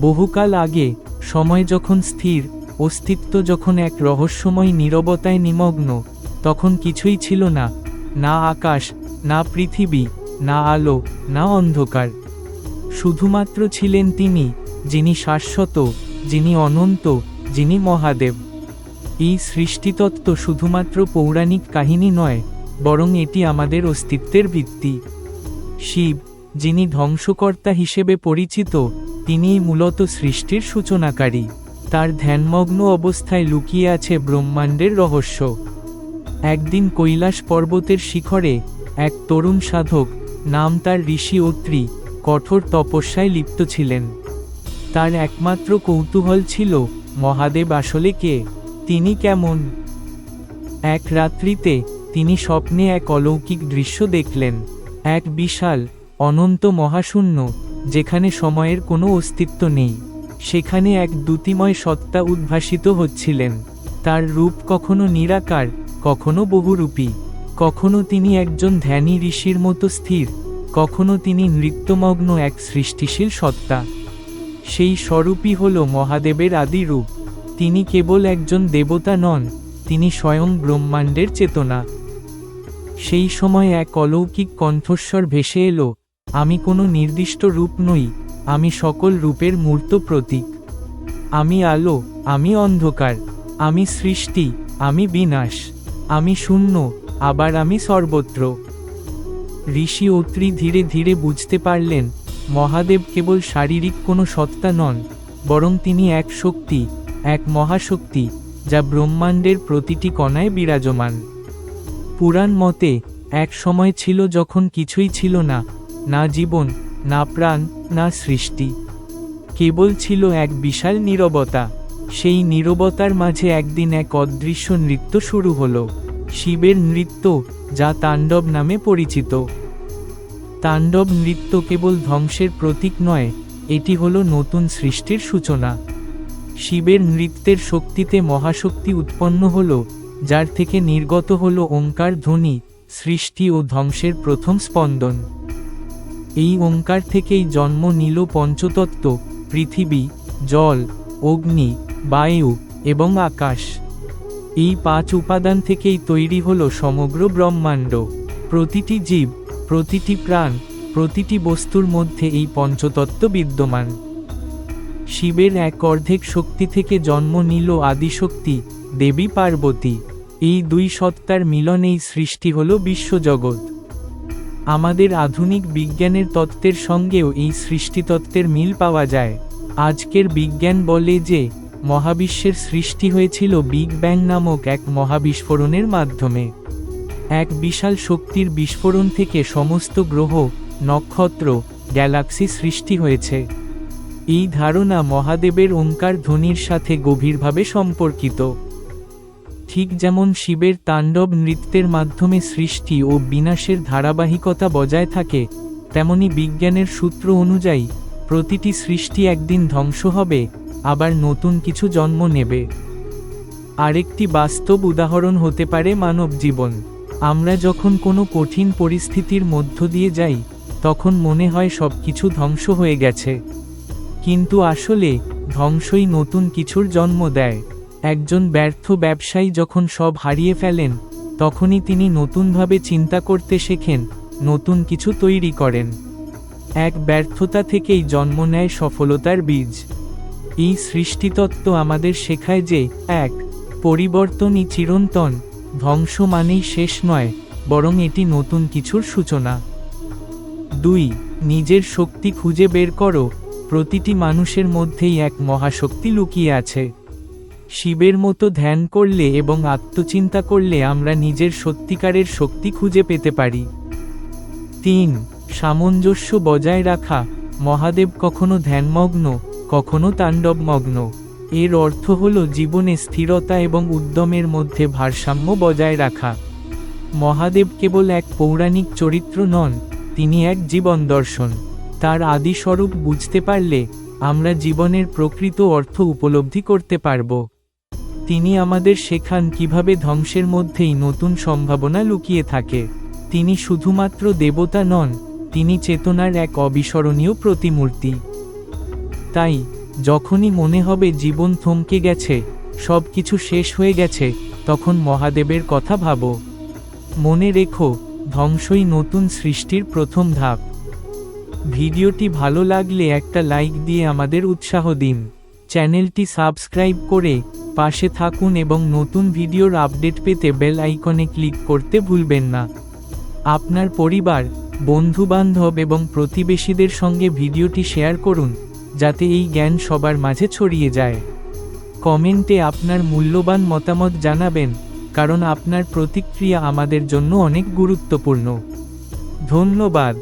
বহুকাল আগে, সময় যখন স্থির, অস্তিত্ব যখন এক রহস্যময় নীরবতায় নিমগ্ন, তখন কিছুই ছিল না না আকাশ, না পৃথিবী, না আলো, না অন্ধকার। শুধুমাত্র ছিলেন তিনি, যিনি শাশ্বত, যিনি অনন্ত, যিনি মহাদেব। এই সৃষ্টিতত্ত্ব শুধুমাত্র পৌরাণিক কাহিনী নয়, বরং এটি আমাদের অস্তিত্বের ভিত্তি। শিব, যিনি ধ্বংসকর্তা হিসেবে পরিচিত তিনিই মূলত সৃষ্টির সূচনাকারী। তার ধ্যানমগ্ন অবস্থায় লুকিয়ে আছে ব্রহ্মাণ্ডের রহস্য। একদিন কৈলাস পর্বতের শিখরে এক তরুণ সাধক, নাম তার ঋষি অত্রি, কঠোর তপস্যায় লিপ্ত ছিলেন। তার একমাত্র কৌতূহল ছিল, মহাদেব আসলে কে? তিনি কেমন? এক রাত্রিতে তিনি স্বপ্নে এক অলৌকিক দৃশ্য দেখলেন। এক বিশাল, অনন্ত মহাশূন্য যেখানে সময়ের কোনো অস্তিত্ব নেই, সেখানে এক দ্যুতিময় সত্তা উদ্ভাসিত হচ্ছিলেন। তার রূপ কখনো নিরাকার, কখনো বহুরূপী, কখনো তিনি একজন ধ্যানী ঋষির মতো স্থির, কখনো তিনি নৃত্যমগ্ন এক সৃষ্টিশীল সত্তা। সেই স্বরূপই হল মহাদেবের আদি রূপ। তিনি কেবল একজন দেবতা নন, তিনি স্বয়ং ব্রহ্মাণ্ডের চেতনা। সেই সময় এক অলৌকিক কণ্ঠস্বর ভেসে এলো আমি কোনো নির্দিষ্ট রূপ নই, আমি সকল রূপের মূর্ত প্রতীক। আমি আলো, আমি অন্ধকার, আমি সৃষ্টি, আমি বিনাশ, আমি শূন্য, আবার আমি সর্বত্র। ঋষি অত্রি ধীরে ধীরে বুঝতে পারলেন, মহাদেব কেবল শারীরিক কোনো সত্তা নন, বরং তিনি এক শক্তি, এক মহাশক্তি, যা ব্রহ্মাণ্ডের প্রতিটি কণায় বিরাজমান। পুরাণ মতে, এক সময় ছিল যখন কিছুই ছিল না না জীবন, না প্রাণ, না সৃষ্টি। কেবল ছিল এক বিশাল নীরবতা। সেই নীরবতার মাঝে একদিন এক অদৃশ্য নৃত্য শুরু হলো। শিবের নৃত্য, যা তাণ্ডব নামে পরিচিত। তাণ্ডব নৃত্য কেবল ধ্বংসের প্রতীক নয়, এটি হলো নতুন সৃষ্টির সূচনা। শিবের নৃত্যের শক্তিতে মহাশক্তি উৎপন্ন হল, যার থেকে নির্গত হল ওঙ্কার ধ্বনি, সৃষ্টি ও ধ্বংসের প্রথম স্পন্দন। এই ওঙ্কার থেকেই জন্ম নিল পঞ্চতত্ত্ব, পৃথিবী, জল, অগ্নি, বায়ু এবং আকাশ। এই পাঁচ উপাদান থেকেই তৈরি হল সমগ্র ব্রহ্মাণ্ড। প্রতিটি জীব, প্রতিটি প্রাণ, প্রতিটি বস্তুর মধ্যে এই পঞ্চতত্ত্ব বিদ্যমান। শিবের এক অর্ধেক শক্তি থেকে জন্ম নিল আদিশক্তি, দেবী পার্বতী। এই দুই সত্তার মিলনেই সৃষ্টি হল বিশ্বজগৎ। আমাদের আধুনিক বিজ্ঞানের তত্ত্বের সঙ্গেও এই সৃষ্টিতত্ত্বের মিল পাওয়া যায়। আজকের বিজ্ঞান বলে যে, মহাবিশ্বের সৃষ্টি হয়েছিল বিগ ব্যাং নামক এক মহাবিস্ফোরণের মাধ্যমে। এক বিশাল শক্তির বিস্ফোরণ থেকে সমস্ত গ্রহ, নক্ষত্র, গ্যালাক্সি সৃষ্টি হয়েছে। এই ধারণা মহাদেবের ওঙ্কার ধ্বনির সাথে গভীরভাবে সম্পর্কিত। ঠিক যেমন শিবের তাণ্ডব নৃত্যের মাধ্যমে সৃষ্টি ও বিনাশের ধারাবাহিকতা বজায় থাকে, তেমনি বিজ্ঞানের সূত্র অনুযায়ী, প্রতিটি সৃষ্টি একদিন ধ্বংস হবে, আবার নতুন কিছু জন্ম নেবে। আরেকটি বাস্তব উদাহরণ হতে পারে মানব জীবন। আমরা যখন কোনো কঠিন পরিস্থিতির মধ্য দিয়ে যাই, তখন মনে হয় সব কিছু ধ্বংস হয়ে গেছে। কিন্তু আসলে, ধ্বংসই নতুন কিছুর জন্ম দেয়। একজন ব্যর্থ ব্যবসায়ী যখন সব হারিয়ে ফেলেন, তখনই তিনি নতুনভাবে চিন্তা করতে শেখেন, নতুন কিছু তৈরি করেন। এক ব্যর্থতা থেকেই জন্ম নেয় সফলতার বীজ। এই সৃষ্টিতত্ত্ব আমাদের শেখায় যে, এক, পরিবর্তনই চিরন্তন, ধ্বংস মানেই শেষ নয়, বরং এটি নতুন কিছুর সূচনা। দুই, নিজের শক্তি খুঁজে বের করো, প্রতিটি মানুষের মধ্যেই এক মহাশক্তি লুকিয়ে আছে। শিবের মতো ধ্যান করলে এবং আত্মচিন্তা করলে আমরা নিজের সত্যিকারের শক্তি খুঁজে পেতে পারি। তিন, সামঞ্জস্য বজায় রাখা। মহাদেব কখনো ধ্যানমগ্ন, কখনো তাণ্ডবমগ্ন। এর অর্থ হল জীবনে স্থিরতা এবং উদ্যমের মধ্যে ভারসাম্য বজায় রাখা। মহাদেব কেবল এক পৌরাণিক চরিত্র নন, তিনি এক জীবন দর্শন। তার আদি স্বরূপ বুঝতে পারলে আমরা জীবনের প্রকৃত অর্থ উপলব্ধি করতে পারব। তিনি আমাদের শেখান কীভাবে ধ্বংসের মধ্যেই নতুন সম্ভাবনা লুকিয়ে থাকে। তিনি শুধুমাত্র দেবতা নন, তিনি চেতনার এক অবিস্মরণীয় প্রতিমূর্তি। তাই, যখনই মনে হবে জীবন থমকে গেছে সব কিছু শেষ হয়ে গেছে, তখন মহাদেবের কথা ভাবো। মনে রেখো, ধ্বংসই নতুন সৃষ্টির প্রথম ধাপ। ভিডিওটি ভালো লাগলে একটা লাইক দিয়ে আমাদের উৎসাহ দিন। চ্যানেলটি সাবস্ক্রাইব করে পাশে থাকুন এবং নতুন ভিডিওর আপডেট পেতে বেল আইকনে ক্লিক করতে ভুলবেন না। আপনার পরিবার, বন্ধুবান্ধব এবং প্রতিবেশীদের সঙ্গে ভিডিওটি শেয়ার করুন, যাতে এই জ্ঞান সবার মাঝে ছড়িয়ে যায়। কমেন্টে আপনার মূল্যবান মতামত জানাবেন, কারণ আপনার প্রতিক্রিয়া আমাদের জন্য অনেক গুরুত্বপূর্ণ। ধন্যবাদ।